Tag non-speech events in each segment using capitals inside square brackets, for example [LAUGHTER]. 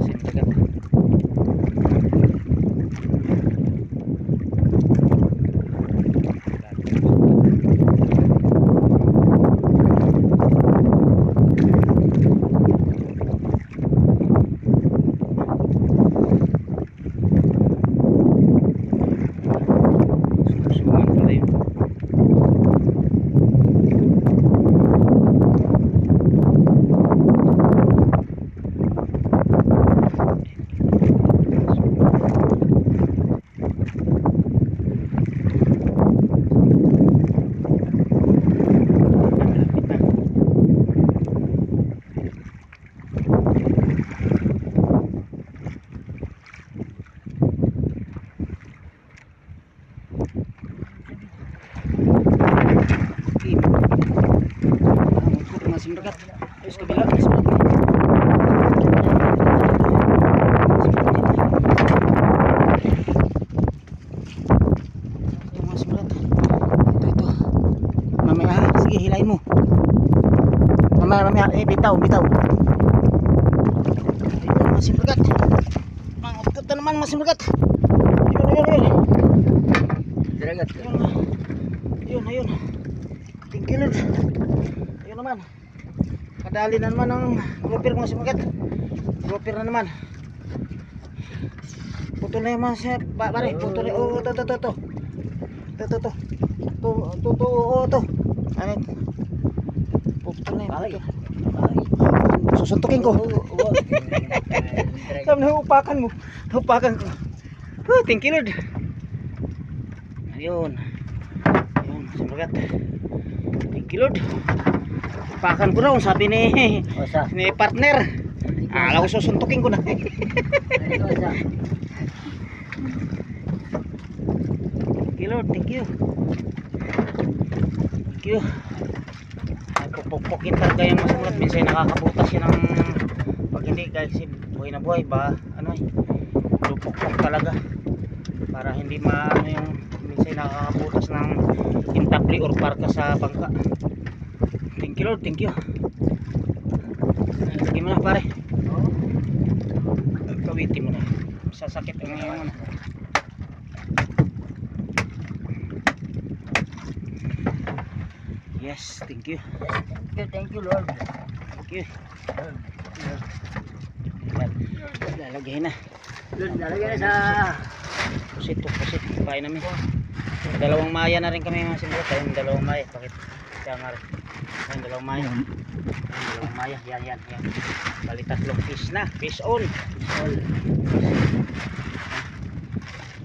dalawang maya mga sindagat susungan pala yun Malapit na. Okay. Mga simragat. Ayos kabila. Ayos kabila. Hilahin mo. Mamaya, mamaya, eh, bitaw, bitaw. Ayun. Mga upkot na naman, mga simragat. Ayun, ayun, ayun. Diragat. Ayun, ayun, Lord. Ayun naman. Kadali na naman ang grouper mga simagat. Grouper na naman. Putol na yung mga siya. Pa, pare, putol na. Oo, to, to, to, to. To, to, to. To, to, to, oo, to. Ano? Putol na yung putol. Susuntukin ko. Sabi na upakan mo. Upakan ko. Oh, thank you, Lord. Ayun. Ayun, simagat. Thank you, Lord. Upakan ko raw, sabi ni Osa. ni partner. Alaw susuntukin ko na. Thank you, Lord. Thank you. Thank you. Ay, pupukpukin talaga yung masulat. Minsan nakakabutas yan ng pag hindi guys, buhay na buhay ba, ano eh, pupukpuk talaga. Para hindi maano yung minsan nakakabutas ng intapli or parka sa bangka. You, Lord. Thank you. Lagyan mo na pare. Kawitin mo na. Sasakit ang iyong ano. Yes, thank you. Thank you, thank you, Lord. Thank you. Yan. Lalagay na. Lord, nalagyan na sa... Pusit pusit. Kain namin. Dalawang maya na rin kami mga. Ayun, dalawang maya. Bakit? Kaya nga rin. Ayun, dalawang maya. Ayun, dalawang maya. Yan, yan, yan. Bali tatlong fish na. Fish on. All.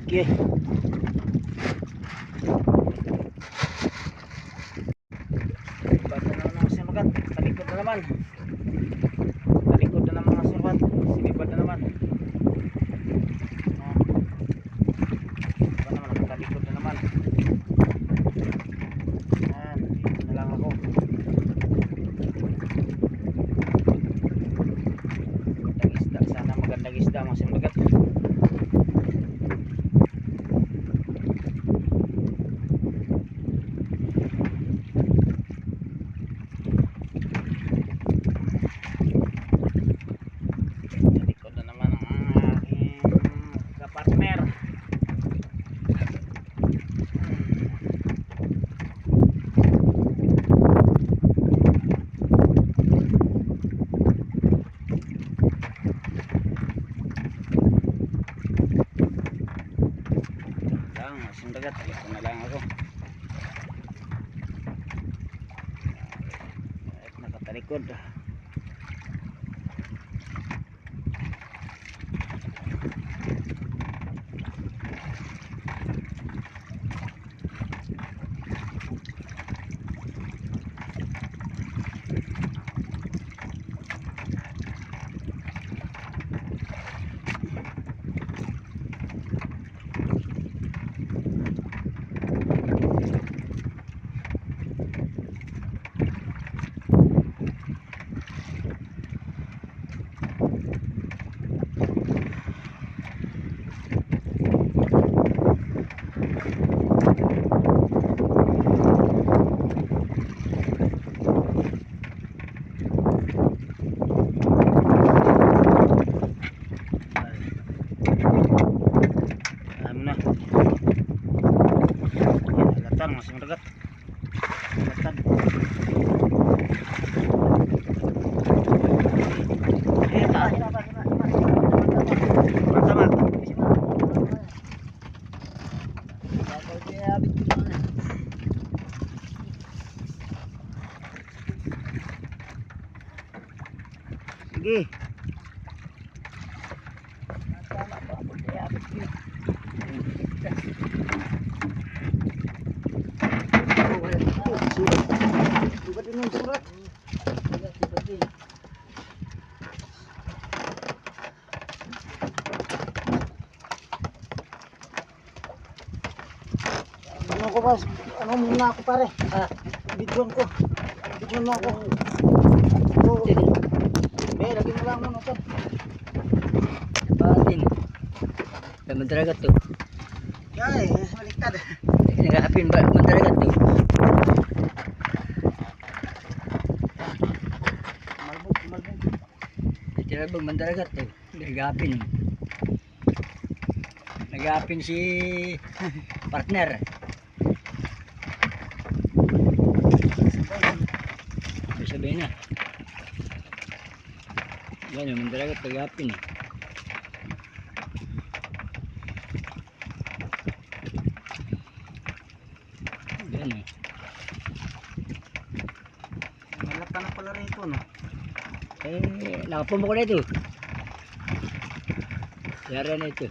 Thank you. masih ngedeket. Dekat. Muna ako pare? Ah, bidyon ko. Bidyon mo ako. Oo. Be, lagi mo lang muna ito. Batin. Naman talaga to. Yay, baliktad. Nagahapin ba man talaga to? Malbog, malbog. Tinabag man talaga to. Nagahapin. Nagahapin si [LAUGHS] partner. May sabihin na. Yan naman talaga nagahapin eh. Yan eh. Malata na pala rin ito, no? Eh, nakapumo ko na ito. Yara na ito.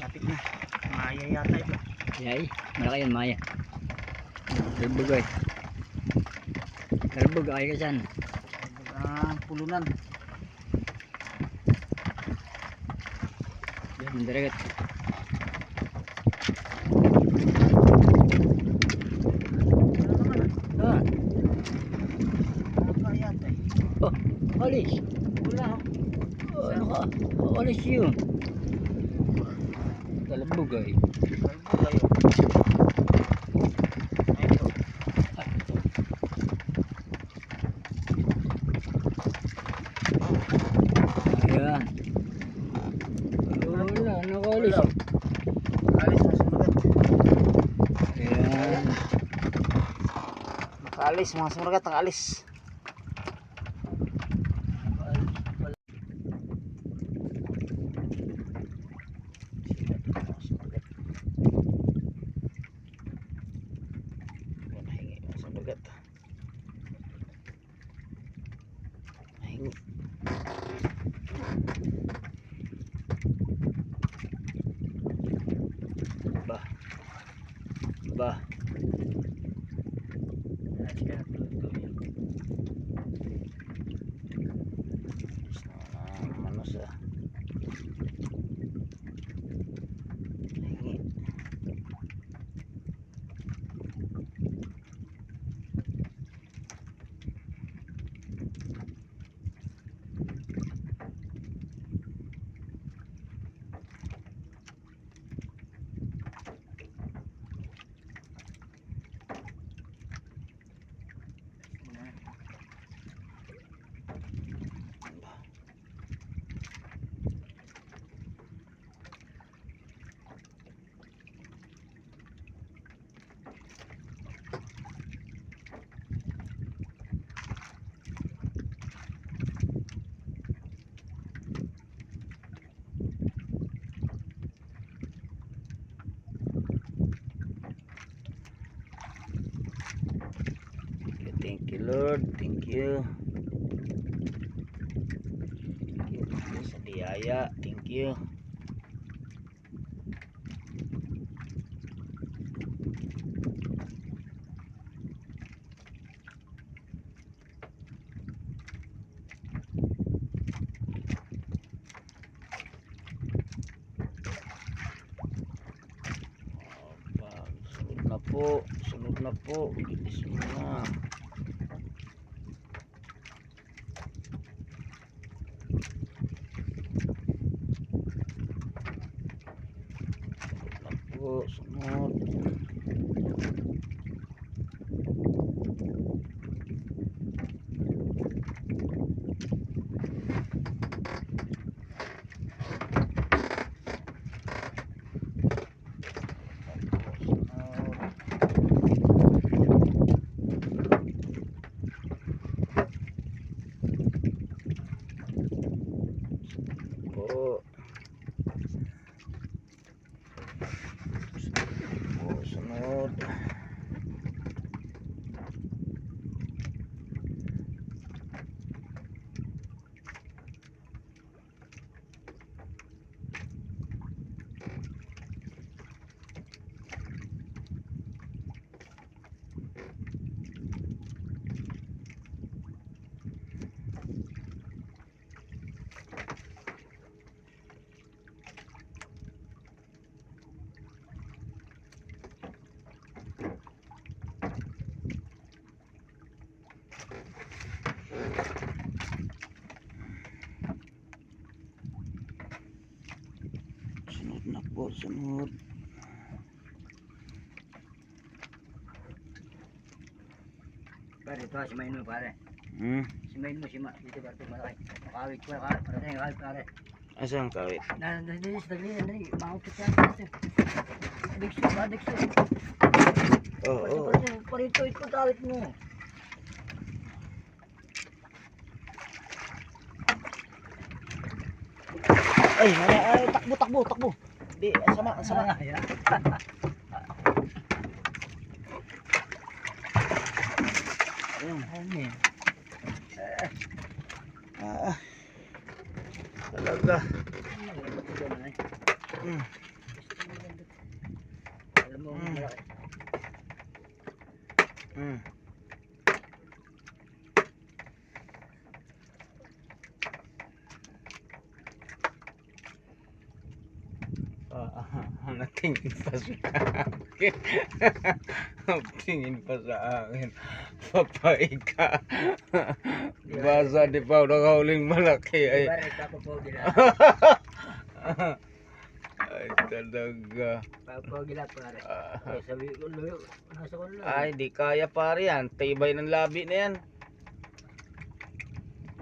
Lapit na. Maya yata ito. Yay, malaki yan, Maya. Karbog ay. Karbog ay kasan. Ah, pulunan. Yan, mandaragat. Naman ah. Oh, alis. Wala oh. Oh, ano ka? Oh, alis yun. Kalabog ay. Malbog kayo. Ayun. Ayan. Wala, nakalis. Wala. Alis na sumagat. Ayan. Nakaalis, mga sumagat, nakaalis. You Lord. Thank you. Thank you biyaya. Thank you. Aba, sunod na po. Sunod na po. Bilis mo na Na po, sunod. Pare, ito si Main mo pare. Hmm? Si Main mo, si Ma. Dito ba ito malaki. Makawit ko. Pare, tayo makawit pare. Asan kawit? Na, na, na, sa dali, dali. Makawit yan. Adikso. Oo, Pare, oo. pare, pare, ito, ito, kawit mo. Ay, ay, ay, takbo, takbo, takbo. Di, ang sama, ang sama. Ah. Ayun. Eh. Ah, talaga. eh. Hmm. Alam mo, Mm. malaki. Hmm. Ah, natingin pa sa akin. Tingin pa sa akin. Papaika. Basa di pa nakahuling malaki ay. Papapogi lang. [LAUGHS] ay talaga. Papapogi lang, pare. Ah, Ay, sabi ko, luyo. Nasa ko lang. ay di kaya pare yan. Tibay ng labi na yan.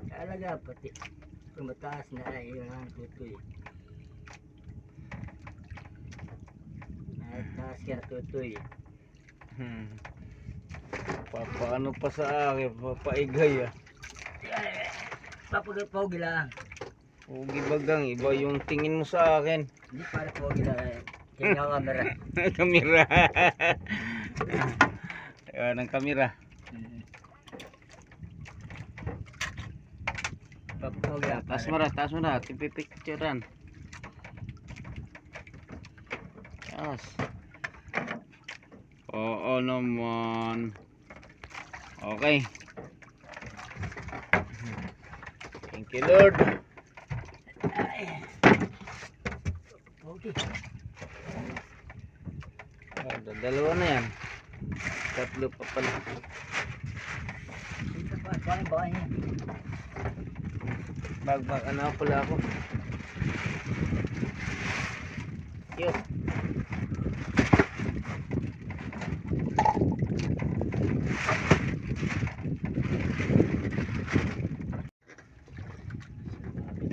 Talaga, pati. Kung mataas na ay yun ang tutoy. Mataas ka na tutoy. Hmm. Papaano pa sa akin, papaigay ah. Papapogi lang. Ugi bagang, iba yung tingin mo sa akin. Hindi para pogi lang. eh. Tingnan ka [LAUGHS] kamera. kamera. Ayan ang kamera. Lang. Taas mo na, taas mo na. Tipipicturean. Yes. Oo naman. Okay. Thank you Lord. Ay. Pogi. Ah, dalawa na yan. Tatlo pa pala. Dito pa. Paano ba niya? Bagbag ano pala ako. Yun.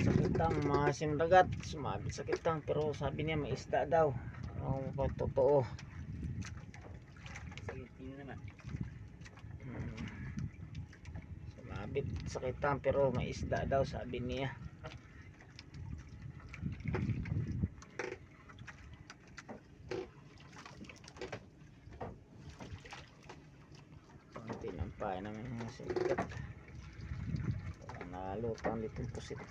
Sumabit sa mga simragat. Sumabit sa kitang pero sabi niya may isda daw. Ano ba totoo? Hmm. Sumabit sa kitang pero may isda daw sabi niya. Konti ng Kain namin mga sinikat. Nalutang litong pusit.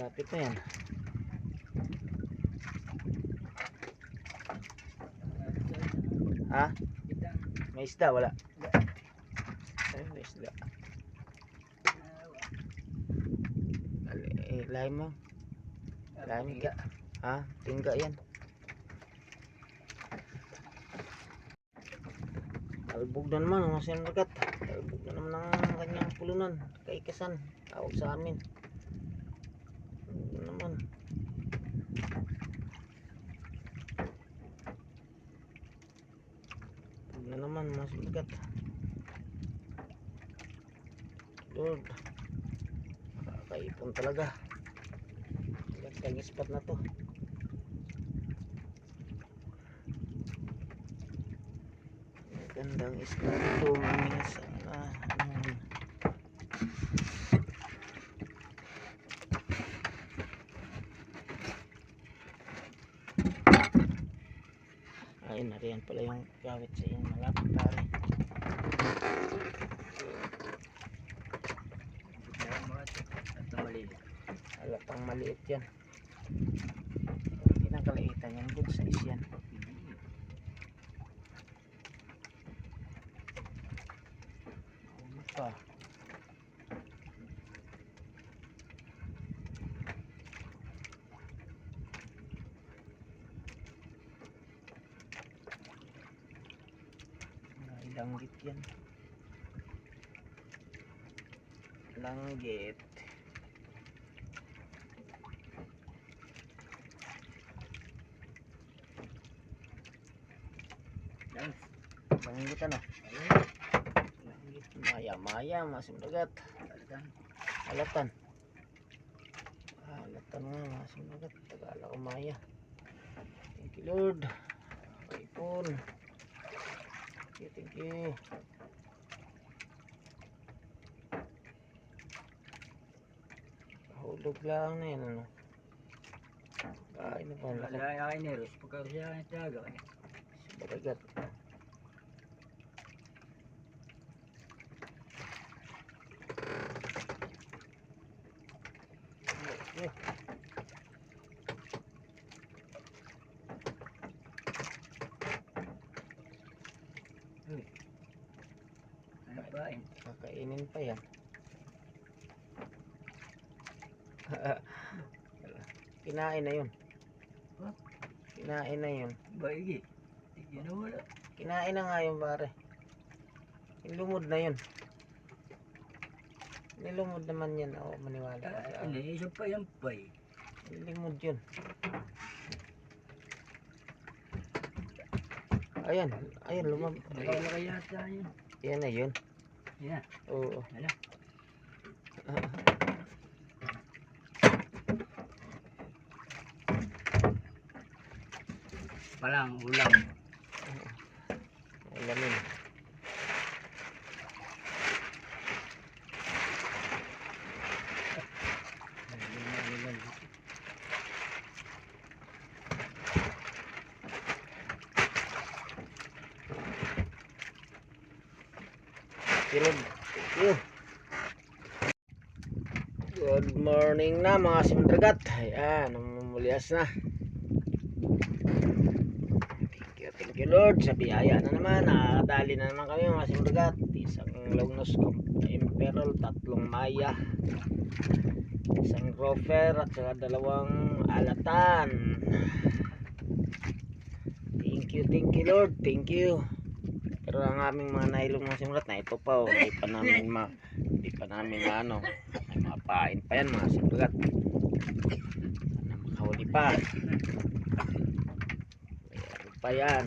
Lapit na yan. Ha? May isda, wala. Ay, may isda. Eh, lahi mo. Lahi mo. Ha? Tingga yan. Albog na naman ang sinurgat. Albog na naman ang kanyang pulunan. Kaikasan. Tawag sa amin. Albog na naman. Albog na naman mga sinurgat. Lord. Nakakaipon talaga. Gandang spot na to. Gandang spot ito ang aming sa ah, ano, Ay, nariyan pala yung gawit sa iyong malapit pare. Maliit yan. Kinakaliitan yan. Good size yan. Pa? Langgit yan. Langgit. Langgit ano? Langgit. Maya, maya, masim dagat. Alatan. Alatan nga, masim dagat. Tagala ko maya. Thank you Lord. Paipon. Thank you, thank you. Hulog lang na yan ano. Kain na pala. Wala ni Ros, pagka siya ang taga. Baragat. Ano ba yun? Kakainin pa yan. [LAUGHS] Kinain na yun. Huh? Kinain na yun. Baigi. Tigyan na wala. Kinain na nga yun pare. Nilumod na yun. Nilumod naman yan. Ako maniwala. Ah. Ini isa pa yan pa eh. Nilimod yun. Ayan. Ayan lumab. Baka na kaya. Yan na yun. Yan. Oo. Hala. Palang ulam. Alamin. Silog. Thank you. Good morning na mga simdragat. Ayan, namumulias na. Thank you, thank you Lord. Sa biyaya na naman, nakakadali na naman kami mga simdragat. Isang lognos emperor, tatlong maya, isang rofer at saka dalawang alatan. Thank you, thank you Lord. Thank you. Pero ang aming mga nailong mga simulat na ito pa, oh, hindi pa namin ma, hindi pa namin na ano, mapain pa yan mga simulat. Sana makahuli pa. Mayroon pa yan.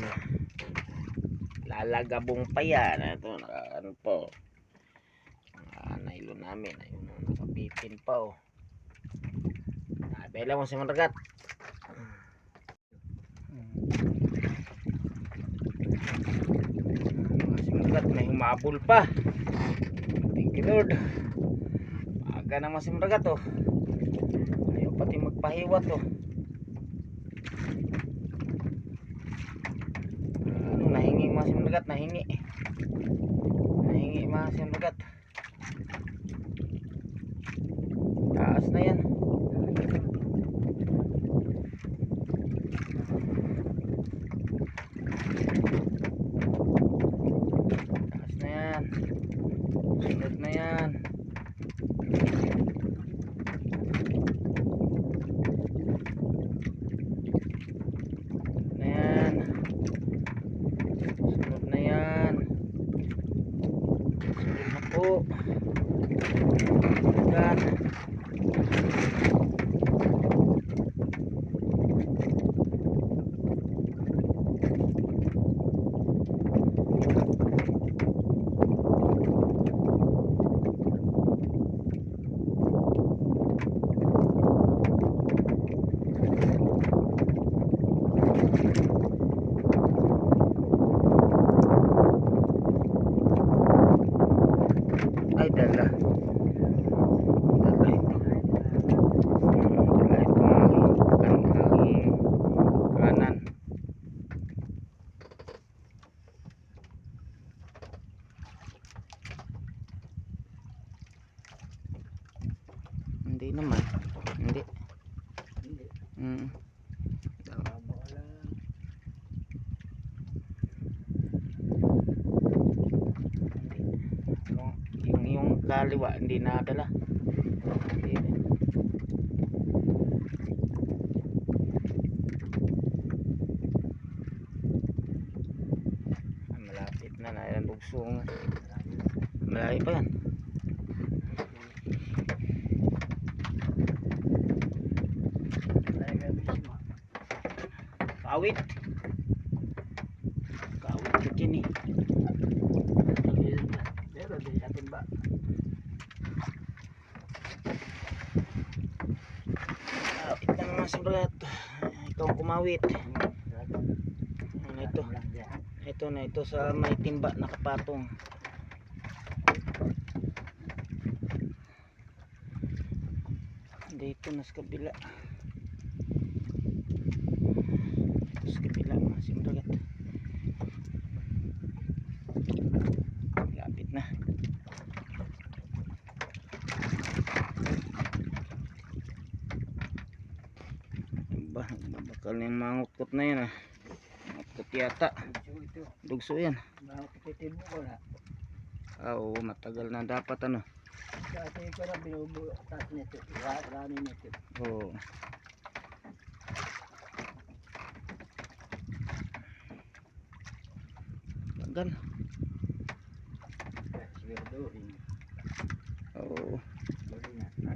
Lalagabong pa yan. Ito, ano po. Mga nailon namin. Ayun, nakabitin pa oh. At Bela mo si Mandagat. Si Mandagat may humabol pa. Thank you Lord. Aga naman si Mandagat oh. Ayaw pati magpahiwat oh. Ano, nahingi nahingi. Nahingi mga si Mandagat. Taas na yan. Taas na yan. Sunod na yan. Sunod na yan. Sunod na yan. Sunod na po. Yan. Ay, dala. Dala ito. Dala ito ang aking kanan. Hindi naman. Hindi. Hindi. Mm. Dala. Baba ka lang. Yung, yung, yung kaliwa hindi nadala. Malapit na na yan bugsong. Malayo pa yan. Talaga mismo. Kawit. Kawit ka dyan eh. Ayun na. Pero di sa timba. Kawit na naman si Brad. Ikaw ang kumawit. Ano ito? Ito na ito sa may timba nakapatong. Dito na sa kabila. Dito sa kabila mga simragat. Lapit na. Ba, bakal na yung mangutkot na yan ah. Mangutkot yata. Ito, ito. Dugso yan. Ah, oo, matagal na dapat ano. Oo. Tagal. Siguraduhin. Oo. Bali na.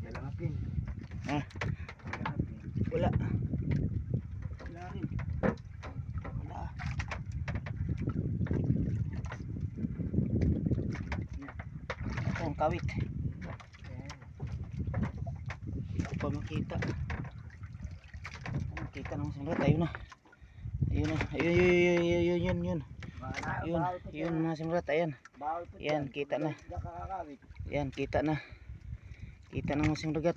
Dalangapin. Ah. Dalangapin. Wala. Wala rin. Wala. Ito ang kawit. Hindi pa makita. Makita sa lahat. Ayun na. Ayun na. Ayun, ayun, ayun, ayun, ayun, yun, yun. Yun, yun mga simrat. Ayan. Bawal po Yan, kita na. Nakakakawit. Yan, kita na. Kita na mga simragat.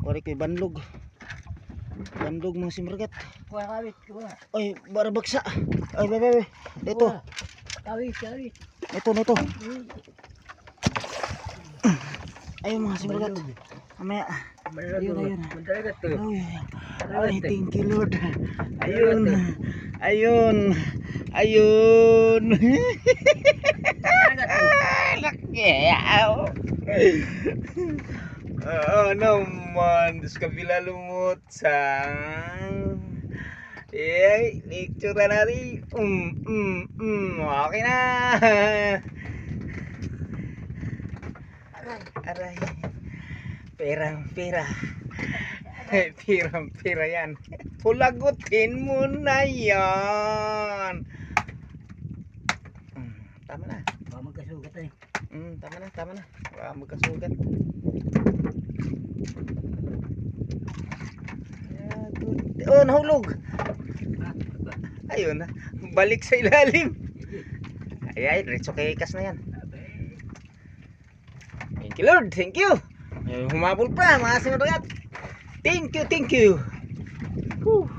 Kuwari ko'y banlog. Banlog mga simragat. Kuha kawit. Kuha. Ay, barabagsa. Ay, bebe. Dito. Kawit, kawit. Ito, nito. Ayun mga simragat. Mamaya. Ayun, ayun. Ay, thank you Lord. Ayun. Ayun. Ayun. Laki. Oo naman. Diyos kabila lumot sang. Eh, lecture na natin. Um, um, um. Okay na. Aray. Perang pera. Perang pera yan. Pulagutin mo na yan. Mm, tama na. Baka magkasugat eh. Mm, tama na, tama na. Baka magkasugat. Ah. Oh, nahulog. Ayun na. Balik sa ilalim. Ay, ay, diretso kay Kas na yan. Thank you, Lord. Thank you. Ay, humabol pa, mga sinuragat. Thank you, thank you. Whew.